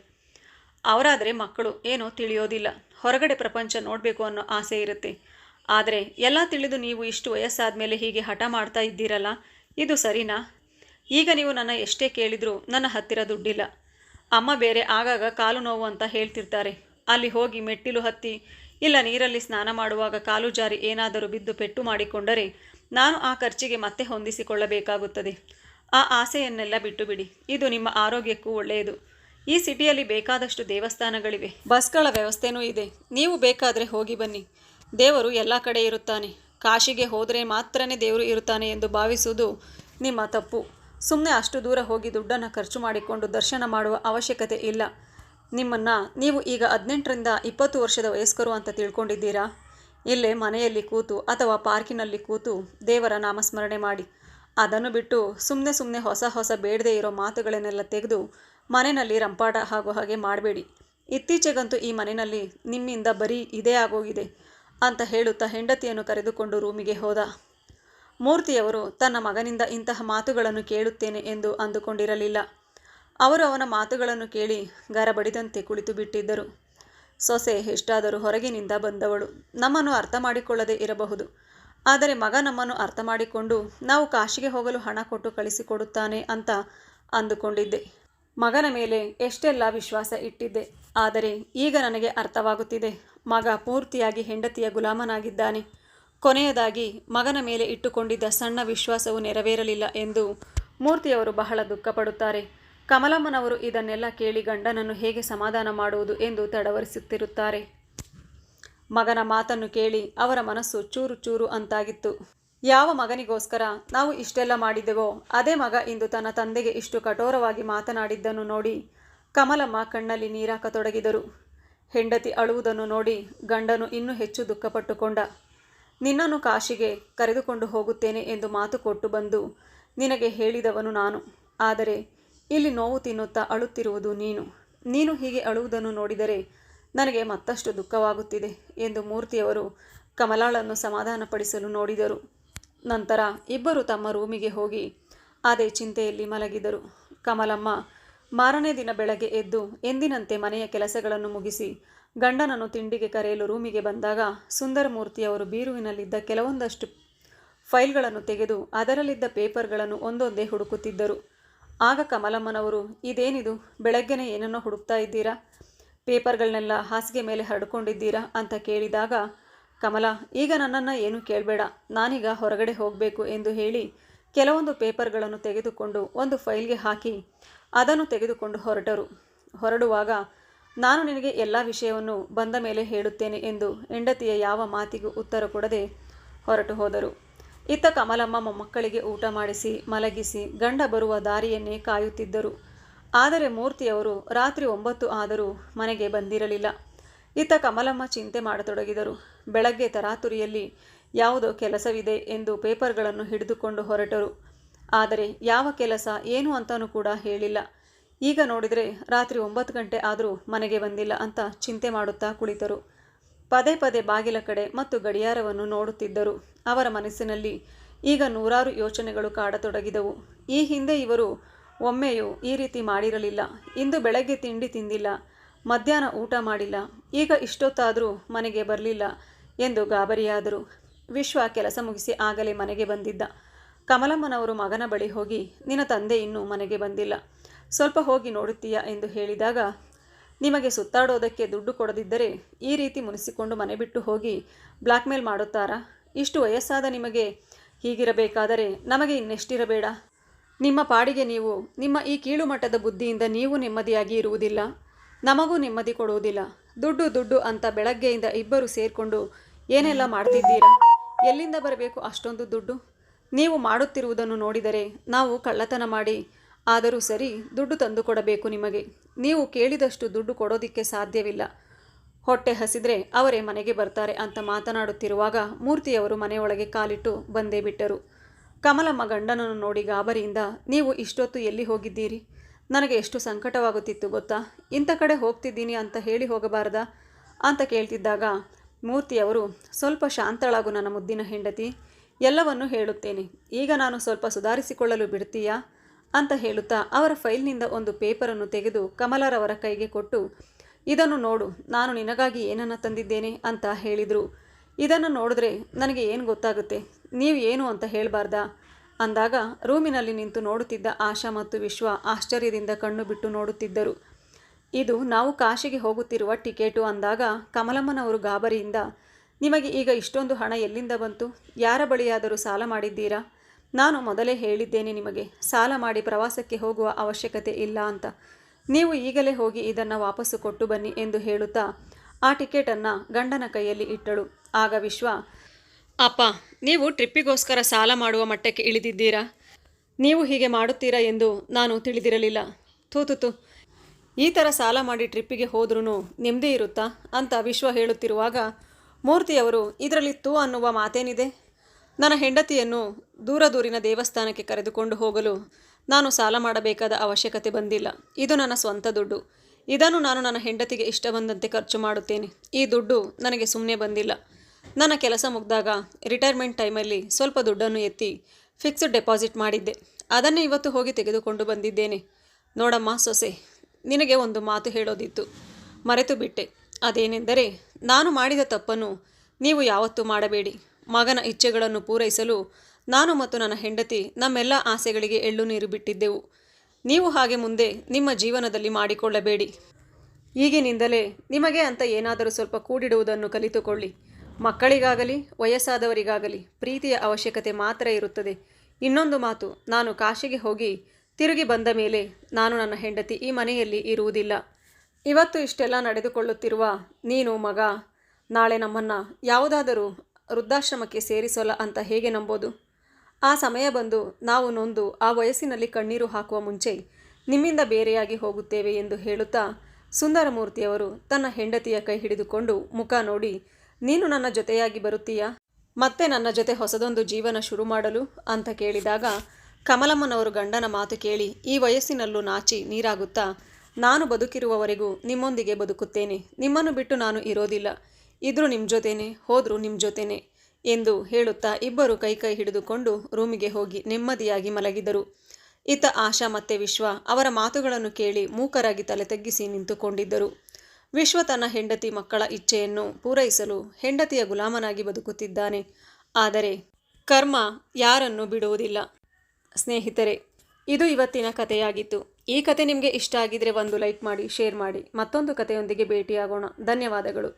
ಅವರಾದರೆ ಮಕ್ಕಳು, ಏನೋ ತಿಳಿಯೋದಿಲ್ಲ. ಹೊರಗಡೆ ಪ್ರಪಂಚ ನೋಡಬೇಕು ಅನ್ನೋ ಆಸೆ ಇರುತ್ತೆ. ಆದರೆ ಎಲ್ಲ ತಿಳಿದು ನೀವು ಇಷ್ಟು ವಯಸ್ಸಾದ ಮೇಲೆ ಹೀಗೆ ಹಠ ಮಾಡ್ತಾ ಇದ್ದೀರಲ್ಲ, ಇದು ಸರಿನಾ? ಈಗ ನೀವು ನನ್ನ ಎಷ್ಟೇ ಕೇಳಿದರೂ ನನ್ನ ಹತ್ತಿರ ದುಡ್ಡಿಲ್ಲ. ಅಮ್ಮ ಬೇರೆ ಆಗಾಗ ಕಾಲು ನೋವು ಅಂತ ಹೇಳ್ತಿರ್ತಾರೆ. ಅಲ್ಲಿ ಹೋಗಿ ಮೆಟ್ಟಿಲು ಹತ್ತಿ ಇಲ್ಲ, ನೀರಲ್ಲಿ ಸ್ನಾನ ಮಾಡುವಾಗ ಕಾಲು ಜಾರಿ ಏನಾದರೂ ಬಿದ್ದು ಪೆಟ್ಟು ಮಾಡಿಕೊಂಡರೆ ನಾನು ಆ ಖರ್ಚಿಗೆ ಮತ್ತೆ ಹೊಂದಿಸಿಕೊಳ್ಳಬೇಕಾಗುತ್ತದೆ. ಆ ಆಸೆಯನ್ನೆಲ್ಲ ಬಿಟ್ಟು ಬಿಡಿ ಇದು ನಿಮ್ಮ ಆರೋಗ್ಯಕ್ಕೂ ಒಳ್ಳೆಯದು. ಈ ಸಿಟಿಯಲ್ಲಿ ಬೇಕಾದಷ್ಟು ದೇವಸ್ಥಾನಗಳಿವೆ. ಬಸ್ಗಳ ವ್ಯವಸ್ಥೆನೂ ಇದೆ. ನೀವು ಬೇಕಾದರೆ ಹೋಗಿ ಬನ್ನಿ. ದೇವರು ಎಲ್ಲ ಕಡೆ ಇರುತ್ತಾನೆ. ಕಾಶಿಗೆ ಹೋದರೆ ಮಾತ್ರನೇ ದೇವರು ಇರುತ್ತಾನೆ ಎಂದು ಭಾವಿಸುವುದು ನಿಮ್ಮ ತಪ್ಪು. ಸುಮ್ಮನೆ ಅಷ್ಟು ದೂರ ಹೋಗಿ ದುಡ್ಡನ್ನು ಖರ್ಚು ಮಾಡಿಕೊಂಡು ದರ್ಶನ ಮಾಡುವ ಅವಶ್ಯಕತೆ ಇಲ್ಲ. ನಿಮ್ಮನ್ನು ನೀವು ಈಗ ಹದಿನೆಂಟರಿಂದ ಇಪ್ಪತ್ತು ವರ್ಷದ ವಯಸ್ಕರು ಅಂತ ತಿಳ್ಕೊಂಡಿದ್ದೀರಾ? ಇಲ್ಲೇ ಮನೆಯಲ್ಲಿ ಕೂತು ಅಥವಾ ಪಾರ್ಕಿನಲ್ಲಿ ಕೂತು ದೇವರ ನಾಮಸ್ಮರಣೆ ಮಾಡಿ. ಅದನ್ನು ಬಿಟ್ಟು ಸುಮ್ಮನೆ ಸುಮ್ಮನೆ ಹೊಸ ಹೊಸ ಬೇಡದೇ ಇರೋ ಮಾತುಗಳನ್ನೆಲ್ಲ ತೆಗೆದು ಮನೆಯಲ್ಲಿ ರಂಪಾಟ ಆಗೋ ಹಾಗೆ ಮಾಡಬೇಡಿ. ಇತ್ತೀಚೆಗಂತೂ ಈ ಮನೆಯಲ್ಲಿ ನಿಮ್ಮಿಂದ ಬರೀ ಇದೇ ಆಗೋಗಿದೆ ಅಂತ ಹೇಳುತ್ತಾ ಹೆಂಡತಿಯನ್ನು ಕರೆದುಕೊಂಡು ರೂಮಿಗೆ ಹೋದ. ಮೂರ್ತಿಯವರು ತನ್ನ ಮಗನಿಂದ ಇಂತಹ ಮಾತುಗಳನ್ನು ಕೇಳುತ್ತೇನೆ ಎಂದು ಅಂದುಕೊಂಡಿರಲಿಲ್ಲ. ಅವರು ಅವನ ಮಾತುಗಳನ್ನು ಕೇಳಿ ಗರಬಡಿದಂತೆ ಕುಳಿತು ಬಿಟ್ಟಿದ್ದರು. ಸೊಸೆ ಎಷ್ಟಾದರೂ ಹೊರಗಿನಿಂದ ಬಂದವಳು. ನಮ್ಮನ್ನು ಅರ್ಥ ಮಾಡಿಕೊಳ್ಳದೆ ಇರಬಹುದು. ಆದರೆ ಮಗ ನಮ್ಮನ್ನು ಅರ್ಥ ಮಾಡಿಕೊಂಡು ನಾವು ಕಾಶಿಗೆ ಹೋಗಲು ಹಣ ಕೊಟ್ಟು ಕಳಿಸಿಕೊಡುತ್ತಾನೆ ಅಂತ ಅಂದುಕೊಂಡಿದ್ದೆ. ಮಗನ ಮೇಲೆ ಎಷ್ಟೆಲ್ಲ ವಿಶ್ವಾಸ ಇಟ್ಟಿದ್ದೆ. ಆದರೆ ಈಗ ನನಗೆ ಅರ್ಥವಾಗುತ್ತಿದೆ. ಮಗ ಪೂರ್ತಿಯಾಗಿ ಹೆಂಡತಿಯ ಗುಲಾಮನಾಗಿದ್ದಾನೆ. ಕೊನೆಯದಾಗಿ ಮಗನ ಮೇಲೆ ಇಟ್ಟುಕೊಂಡಿದ್ದ ಸಣ್ಣ ವಿಶ್ವಾಸವು ನೆರವೇರಲಿಲ್ಲ ಎಂದು ಮೂರ್ತಿಯವರು ಬಹಳ ದುಃಖಪಡುತ್ತಾರೆ. ಕಮಲಮ್ಮನವರು ಇದನ್ನೆಲ್ಲ ಕೇಳಿ ಗಂಡನನ್ನು ಹೇಗೆ ಸಮಾಧಾನ ಮಾಡುವುದು ಎಂದು ತಡವರಿಸುತ್ತಿರುತ್ತಾರೆ. ಮಗನ ಮಾತನ್ನು ಕೇಳಿ ಅವರ ಮನಸ್ಸು ಚೂರು ಚೂರು ಅಂತಾಗಿತ್ತು. ಯಾವ ಮಗನಿಗೋಸ್ಕರ ನಾವು ಇಷ್ಟೆಲ್ಲ ಮಾಡಿದ್ದೆವೋ ಅದೇ ಮಗ ಇಂದು ತನ್ನ ತಂದೆಗೆ ಇಷ್ಟು ಕಠೋರವಾಗಿ ಮಾತನಾಡಿದ್ದನ್ನು ನೋಡಿ ಕಮಲಮ್ಮ ಕಣ್ಣಲ್ಲಿ ನೀರಾಕತೊಡಗಿದರು ಹೆಂಡತಿ ಅಳುವುದನ್ನು ನೋಡಿ ಗಂಡನು ಇನ್ನೂ ಹೆಚ್ಚು ದುಃಖಪಟ್ಟುಕೊಂಡ. ನಿನ್ನನ್ನು ಕಾಶಿಗೆ ಕರೆದುಕೊಂಡು ಹೋಗುತ್ತೇನೆ ಎಂದು ಮಾತು ಕೊಟ್ಟು ಬಂದು ನಿನಗೆ ಹೇಳಿದವನು ನಾನು. ಆದರೆ ಇಲ್ಲಿ ನೋವು ತಿನ್ನುತ್ತಾ ಅಳುತ್ತಿರುವುದು ನೀನು. ನೀನು ಹೀಗೆ ಅಳುವುದನ್ನು ನೋಡಿದರೆ ನನಗೆ ಮತ್ತಷ್ಟು ದುಃಖವಾಗುತ್ತಿದೆ ಎಂದು ಮೂರ್ತಿಯವರು ಕಮಲಾಳನ್ನು ಸಮಾಧಾನಪಡಿಸಲು ನೋಡಿದರು. ನಂತರ ಇಬ್ಬರು ತಮ್ಮ ರೂಮಿಗೆ ಹೋಗಿ ಅದೇ ಚಿಂತೆಯಲ್ಲಿ ಮಲಗಿದರು. ಕಮಲಮ್ಮ, ಮಾರನೇ ದಿನ ಬೆಳಗ್ಗೆ ಎದ್ದು ಎಂದಿನಂತೆ ಮನೆಯ ಕೆಲಸಗಳನ್ನು ಮುಗಿಸಿ ಗಂಡನನ್ನು ತಿಂಡಿಗೆ ಕರೆಯಲು ರೂಮಿಗೆ ಬಂದಾಗ ಸುಂದರಮೂರ್ತಿಯವರು ಬೀರುವಿನಲ್ಲಿದ್ದ ಕೆಲವೊಂದಷ್ಟು ಫೈಲ್ಗಳನ್ನು ತೆಗೆದು ಅದರಲ್ಲಿದ್ದ ಪೇಪರ್ಗಳನ್ನು ಒಂದೊಂದೇ ಹುಡುಕುತ್ತಿದ್ದರು. ಆಗ ಕಮಲಮ್ಮನವರು, ಇದೇನಿದು? ಬೆಳಗ್ಗೆನೆ ಏನನ್ನೋ ಹುಡುಕ್ತಾ ಇದ್ದೀರಾ? ಪೇಪರ್ಗಳನ್ನೆಲ್ಲ ಹಾಸಿಗೆ ಮೇಲೆ ಹರಡ್ಕೊಂಡಿದ್ದೀರಾ? ಅಂತ ಕೇಳಿದಾಗ, ಕಮಲ, ಈಗ ನನ್ನನ್ನು ಏನು ಕೇಳಬೇಡ. ನಾನೀಗ ಹೊರಗಡೆ ಹೋಗಬೇಕು ಎಂದು ಹೇಳಿ ಕೆಲವೊಂದು ಪೇಪರ್ಗಳನ್ನು ತೆಗೆದುಕೊಂಡು ಒಂದು ಫೈಲ್ಗೆ ಹಾಕಿ ಅದನ್ನು ತೆಗೆದುಕೊಂಡು ಹೊರಟರು. ಹೊರಡುವಾಗ, ನಾನು ನಿನಗೆ ಎಲ್ಲ ವಿಷಯವನ್ನು ಬಂದ ಮೇಲೆ ಹೇಳುತ್ತೇನೆ ಎಂದು ಹೆಂಡತಿಯ ಯಾವ ಮಾತಿಗೂ ಉತ್ತರ ಕೊಡದೆ ಹೊರಟು ಹೋದರು. ಇತ್ತ ಕಮಲಮ್ಮ ಮೊಮ್ಮಕ್ಕಳಿಗೆ ಊಟ ಮಾಡಿಸಿ, ಮಲಗಿಸಿ, ಗಂಡ ಬರುವ ದಾರಿಯನ್ನೇ ಕಾಯುತ್ತಿದ್ದರು. ಆದರೆ ಮೂರ್ತಿಯವರು ರಾತ್ರಿ ಒಂಬತ್ತು ಆದರೂ ಮನೆಗೆ ಬಂದಿರಲಿಲ್ಲ. ಇತ್ತ ಕಮಲಮ್ಮ ಚಿಂತೆ ಮಾಡತೊಡಗಿದರು. ಬೆಳಗ್ಗೆ ತರಾತುರಿಯಲ್ಲಿ ಯಾವುದೋ ಕೆಲಸವಿದೆ ಎಂದು ಪೇಪರ್ಗಳನ್ನು ಹಿಡಿದುಕೊಂಡು ಹೊರಟರು. ಆದರೆ ಯಾವ ಕೆಲಸ, ಏನು ಅಂತಲೂ ಕೂಡ ಹೇಳಿಲ್ಲ. ಈಗ ನೋಡಿದರೆ ರಾತ್ರಿ ಒಂಬತ್ತು ಗಂಟೆ ಆದರೂ ಮನೆಗೆ ಬಂದಿಲ್ಲ ಅಂತ ಚಿಂತೆ ಮಾಡುತ್ತಾ ಕುಳಿತರು. ಪದೇ ಪದೇ ಬಾಗಿಲ ಕಡೆ ಮತ್ತು ಗಡಿಯಾರವನ್ನು ನೋಡುತ್ತಿದ್ದರು. ಅವರ ಮನಸ್ಸಿನಲ್ಲಿ ಈಗ ನೂರಾರು ಯೋಚನೆಗಳು ಕಾಡತೊಡಗಿದವು. ಈ ಹಿಂದೆ ಇವರು ಒಮ್ಮೆಯೂ ಈ ರೀತಿ ಮಾಡಿರಲಿಲ್ಲ. ಇಂದು ಬೆಳಗ್ಗೆ ತಿಂಡಿ ತಿಂದಿಲ್ಲ. ಮಧ್ಯಾಹ್ನ ಊಟ ಮಾಡಿಲ್ಲ. ಈಗ ಇಷ್ಟೊತ್ತಾದರೂ ಮನೆಗೆ ಬರಲಿಲ್ಲ ಎಂದು ಗಾಬರಿಯಾದರು. ವಿಶ್ವ ಕೆಲಸ ಮುಗಿಸಿ ಆಗಲೇ ಮನೆಗೆ ಬಂದಿದ್ದ. ಕಮಲಮ್ಮನವರು ಮಗನ ಬಳಿ ಹೋಗಿ, ನಿನ್ನ ತಂದೆ ಇನ್ನೂ ಮನೆಗೆ ಬಂದಿಲ್ಲ. ಸ್ವಲ್ಪ ಹೋಗಿ ನೋಡುತ್ತೀಯಾ? ಎಂದು ಹೇಳಿದಾಗ ನಿಮಗೆ ಸುತ್ತಾಡೋದಕ್ಕೆ ದುಡ್ಡು ಕೊಡದಿದ್ದರೆ ಈ ರೀತಿ ಮುನಿಸಿಕೊಂಡು ಮನೆ ಬಿಟ್ಟು ಹೋಗಿ ಬ್ಲ್ಯಾಕ್ಮೇಲ್ ಮಾಡುತ್ತಾರಾ? ಇಷ್ಟು ವಯಸ್ಸಾದ ನಿಮಗೆ ಹೀಗಿರಬೇಕಾದರೆ ನಮಗೆ ಇನ್ನೆಷ್ಟಿರಬೇಡ. ನಿಮ್ಮ ಪಾಡಿಗೆ ನೀವು, ನಿಮ್ಮ ಈ ಕೀಳು ಮಟ್ಟದ ಬುದ್ಧಿಯಿಂದ ನೀವು ನೆಮ್ಮದಿಯಾಗಿ ಇರುವುದಿಲ್ಲ. ನಮಗೂ ನೆಮ್ಮದಿ ಕೊಡುವುದಿಲ್ಲ. ದುಡ್ಡು ದುಡ್ಡು ಅಂತ ಬೆಳಗ್ಗೆಯಿಂದ ಇಬ್ಬರು ಸೇರಿಕೊಂಡು ಏನೆಲ್ಲ ಮಾಡ್ತಿದ್ದೀರಾ? ಎಲ್ಲಿಂದ ಬರಬೇಕು ಅಷ್ಟೊಂದು ದುಡ್ಡು? ನೀವು ಮಾಡುತ್ತಿರುವುದನ್ನು ನೋಡಿದರೆ ನಾವು ಕಳ್ಳತನ ಮಾಡಿ ಆದರೂ ಸರಿ ದುಡ್ಡು ತಂದು ಕೊಡಬೇಕು ನಿಮಗೆ. ನೀವು ಕೇಳಿದಷ್ಟು ದುಡ್ಡು ಕೊಡೋದಿಕ್ಕೆ ಸಾಧ್ಯವಿಲ್ಲ. ಹೊಟ್ಟೆ ಹಸಿದ್ರೆ ಅವರೇ ಮನೆಗೆ ಬರ್ತಾರೆ ಅಂತ ಮಾತನಾಡುತ್ತಿರುವಾಗ ಮೂರ್ತಿಯವರು ಮನೆಯೊಳಗೆ ಕಾಲಿಟ್ಟು ಬಂದೇ ಬಿಟ್ಟರು. ಕಮಲಮ್ಮ ಗಂಡನನ್ನು ನೋಡಿ ಗಾಬರಿಯಿಂದ, ನೀವು ಇಷ್ಟೊತ್ತು ಎಲ್ಲಿ ಹೋಗಿದ್ದೀರಿ? ನನಗೆ ಎಷ್ಟು ಸಂಕಟವಾಗುತ್ತಿತ್ತು ಗೊತ್ತಾ? ಇಂಥ ಕಡೆ ಹೋಗ್ತಿದ್ದೀನಿ ಅಂತ ಹೇಳಿ ಹೋಗಬಾರದ? ಅಂತ ಕೇಳ್ತಿದ್ದಾಗ ಮೂರ್ತಿಯವರು, ಸ್ವಲ್ಪ ಶಾಂತಳಾಗು ನನ್ನ ಮುದ್ದಿನ ಹೆಂಡತಿ. ಎಲ್ಲವನ್ನೂ ಹೇಳುತ್ತೇನೆ. ಈಗ ನಾನು ಸ್ವಲ್ಪ ಸುಧಾರಿಸಿಕೊಳ್ಳಲು ಬಿಡ್ತೀಯಾ? ಅಂತ ಹೇಳುತ್ತಾ ಅವರ ಫೈಲ್ನಿಂದ ಒಂದು ಪೇಪರನ್ನು ತೆಗೆದು ಕಮಲರವರ ಕೈಗೆ ಕೊಟ್ಟು, ಇದನ್ನು ನೋಡು, ನಾನು ನಿನಗಾಗಿ ಏನನ್ನು ತಂದಿದ್ದೇನೆ ಅಂತ ಹೇಳಿದರು. ಇದನ್ನು ನೋಡಿದ್ರೆ ನನಗೆ ಏನು ಗೊತ್ತಾಗುತ್ತೆ? ನೀವು ಏನು ಅಂತ ಹೇಳಬಾರ್ದಾ? ಅಂದಾಗ ರೂಮಿನಲ್ಲಿ ನಿಂತು ನೋಡುತ್ತಿದ್ದ ಆಶಾ ಮತ್ತು ವಿಶ್ವ ಆಶ್ಚರ್ಯದಿಂದ ಕಣ್ಣು ಬಿಟ್ಟು ನೋಡುತ್ತಿದ್ದರು. ಇದು ನಾವು ಕಾಶಿಗೆ ಹೋಗುತ್ತಿರುವ ಟಿಕೆಟು ಅಂದಾಗ ಕಮಲಮ್ಮನವರು ಗಾಬರಿಯಿಂದ, ನಿಮಗೆ ಈಗ ಇಷ್ಟೊಂದು ಹಣ ಎಲ್ಲಿಂದ ಬಂತು? ಯಾರ ಬಳಿಯಾದರೂ ಸಾಲ ಮಾಡಿದ್ದೀರಾ? ನಾನು ಮೊದಲೇ ಹೇಳಿದ್ದೇನೆ ನಿಮಗೆ, ಸಾಲ ಮಾಡಿ ಪ್ರವಾಸಕ್ಕೆ ಹೋಗುವ ಅವಶ್ಯಕತೆ ಇಲ್ಲ ಅಂತ. ನೀವು ಈಗಲೇ ಹೋಗಿ ಇದನ್ನು ವಾಪಸ್ಸು ಕೊಟ್ಟು ಬನ್ನಿ ಎಂದು ಹೇಳುತ್ತಾ, ಆ ಟಿಕೆಟನ್ನು ಗಂಡನ ಕೈಯಲ್ಲಿ ಇಟ್ಟಳು. ಆಗ ವಿಶ್ವ, ಅಪ್ಪ, ನೀವು ಟ್ರಿಪ್ಪಿಗೋಸ್ಕರ ಸಾಲ ಮಾಡುವ ಮಟ್ಟಕ್ಕೆ ಇಳಿದಿದ್ದೀರಾ? ನೀವು ಹೀಗೆ ಮಾಡುತ್ತೀರಾ ಎಂದು ನಾನು ತಿಳಿದಿರಲಿಲ್ಲ. ತೂತುತು ಈ ಥರ ಸಾಲ ಮಾಡಿ ಟ್ರಿಪ್ಪಿಗೆ ಹೋದ್ರೂ ನೆಮ್ಮದಿ ಇರುತ್ತಾ ಅಂತ ವಿಶ್ವ ಹೇಳುತ್ತಿರುವಾಗ, ಮೂರ್ತಿಯವರು, ಇದರಲ್ಲಿ ತೂ ಅನ್ನುವ ಮಾತೇನಿದೆ? ನನ್ನ ಹೆಂಡತಿಯನ್ನು ದೂರ ದೂರಿನ ದೇವಸ್ಥಾನಕ್ಕೆ ಕರೆದುಕೊಂಡು ಹೋಗಲು ನಾನು ಸಾಲ ಮಾಡಬೇಕಾದ ಅವಶ್ಯಕತೆ ಬಂದಿಲ್ಲ. ಇದು ನನ್ನ ಸ್ವಂತ ದುಡ್ಡು. ಇದನ್ನು ನಾನು ನನ್ನ ಹೆಂಡತಿಗೆ ಇಷ್ಟ ಬಂದಂತೆ ಖರ್ಚು ಮಾಡುತ್ತೇನೆ. ಈ ದುಡ್ಡು ನನಗೆ ಸುಮ್ಮನೆ ಬಂದಿಲ್ಲ. ನನ್ನ ಕೆಲಸ ಮುಗಿದಾಗ ರಿಟೈರ್ಮೆಂಟ್ ಟೈಮಲ್ಲಿ ಸ್ವಲ್ಪ ದುಡ್ಡನ್ನು ಎತ್ತಿ ಫಿಕ್ಸ್ಡ್ ಡೆಪಾಸಿಟ್ ಮಾಡಿದ್ದೆ. ಅದನ್ನು ಇವತ್ತು ಹೋಗಿ ತೆಗೆದುಕೊಂಡು ಬಂದಿದ್ದೇನೆ. ನೋಡಮ್ಮ ಸೊಸೆ, ನಿನಗೆ ಒಂದು ಮಾತು ಹೇಳೋದಿತ್ತು. ಮರೆತು ಬಿಟ್ಟೆ ಅದೇನೆಂದರೆ, ನಾನು ಮಾಡಿದ ತಪ್ಪನ್ನು ನೀವು ಯಾವತ್ತೂ ಮಾಡಬೇಡಿ. ಮಗನ ಇಚ್ಛೆಗಳನ್ನು ಪೂರೈಸಲು ನಾನು ಮತ್ತು ನನ್ನ ಹೆಂಡತಿ ನಮ್ಮೆಲ್ಲ ಆಸೆಗಳಿಗೆ ಎಳ್ಳು ನೀರು ಬಿಟ್ಟಿದ್ದೆವು. ನೀವು ಹಾಗೆ ಮುಂದೆ ನಿಮ್ಮ ಜೀವನದಲ್ಲಿ ಮಾಡಿಕೊಳ್ಳಬೇಡಿ. ಈಗಿನಿಂದಲೇ ನಿಮಗೆ ಅಂತ ಏನಾದರೂ ಸ್ವಲ್ಪ ಕೂಡಿಡುವುದನ್ನು ಕಲಿತುಕೊಳ್ಳಿ. ಮಕ್ಕಳಿಗಾಗಲಿ, ವಯಸ್ಸಾದವರಿಗಾಗಲಿ ಪ್ರೀತಿಯ ಅವಶ್ಯಕತೆ ಮಾತ್ರ ಇರುತ್ತದೆ. ಇನ್ನೊಂದು ಮಾತು, ನಾನು ಕಾಶಿಗೆ ಹೋಗಿ ತಿರುಗಿ ಬಂದ ಮೇಲೆ ನಾನು ನನ್ನ ಹೆಂಡತಿ ಈ ಮನೆಯಲ್ಲಿ ಇರುವುದಿಲ್ಲ. ಇವತ್ತು ಇಷ್ಟೆಲ್ಲ ನಡೆದುಕೊಳ್ಳುತ್ತಿರುವ ನೀನು ಮಗ, ನಾಳೆ ನಮ್ಮನ್ನು ಯಾವುದಾದರೂ ವೃದ್ಧಾಶ್ರಮಕ್ಕೆ ಸೇರಿಸೋಲ್ಲ ಅಂತ ಹೇಗೆ ನಂಬೋದು? ಆ ಸಮಯ ಬಂದು ನಾವು ನೊಂದು ಆ ವಯಸ್ಸಿನಲ್ಲಿ ಕಣ್ಣೀರು ಹಾಕುವ ಮುಂಚೆ ನಿಮ್ಮಿಂದ ಬೇರೆಯಾಗಿ ಹೋಗುತ್ತೇವೆ ಎಂದು ಹೇಳುತ್ತಾ ಸುಂದರಮೂರ್ತಿಯವರು ತನ್ನ ಹೆಂಡತಿಯ ಕೈ ಹಿಡಿದುಕೊಂಡು ಮುಖ ನೋಡಿ, ನೀನು ನನ್ನ ಜೊತೆಯಾಗಿ ಬರುತ್ತೀಯಾ? ಮತ್ತೆ ನನ್ನ ಜೊತೆ ಹೊಸದೊಂದು ಜೀವನ ಶುರು ಮಾಡಲು ಅಂತ ಕೇಳಿದಾಗ ಕಮಲಮ್ಮನವರು ಗಂಡನ ಮಾತು ಕೇಳಿ ಈ ವಯಸ್ಸಿನಲ್ಲೂ ನಾಚಿ ನೀರಾಗುತ್ತಾ, ನಾನು ಬದುಕಿರುವವರೆಗೂ ನಿಮ್ಮೊಂದಿಗೆ ಬದುಕುತ್ತೇನೆ, ನಿಮ್ಮನ್ನು ಬಿಟ್ಟು ನಾನು ಇರೋದಿಲ್ಲ ಇದ್ರೂ ನಿಮ್ಮ ಜೊತೆನೆ, ಹೋದರೂ ನಿಮ್ಮ ಜೊತೆನೆ ಎಂದು ಹೇಳುತ್ತಾ ಇಬ್ಬರು ಕೈ ಕೈ ಹಿಡಿದುಕೊಂಡು ರೂಮಿಗೆ ಹೋಗಿ ನೆಮ್ಮದಿಯಾಗಿ ಮಲಗಿದರು. ಇತ್ತ ಆಶಾ ಮತ್ತೆ ವಿಶ್ವ ಅವರ ಮಾತುಗಳನ್ನು ಕೇಳಿ ಮೂಕರಾಗಿ ತಲೆ ತಗ್ಗಿಸಿ ನಿಂತುಕೊಂಡಿದ್ದರು. ವಿಶ್ವ ತನ್ನ ಹೆಂಡತಿ ಮಕ್ಕಳ ಇಚ್ಛೆಯನ್ನು ಪೂರೈಸಲು ಹೆಂಡತಿಯ ಗುಲಾಮನಾಗಿ ಬದುಕುತ್ತಿದ್ದಾನೆ. ಆದರೆ ಕರ್ಮ ಯಾರನ್ನು ಬಿಡುವುದಿಲ್ಲ. ಸ್ನೇಹಿತರೆ, ಇದು ಇವತ್ತಿನ ಕಥೆಯಾಗಿತ್ತು. ಈ ಕತೆ ನಿಮಗೆ ಇಷ್ಟ ಆಗಿದ್ರೆ ಒಂದು ಲೈಕ್ ಮಾಡಿ, ಶೇರ್ ಮಾಡಿ. ಮತ್ತೊಂದು ಕಥೆಯೊಂದಿಗೆ ಭೇಟಿಯಾಗೋಣ. ಧನ್ಯವಾದಗಳು.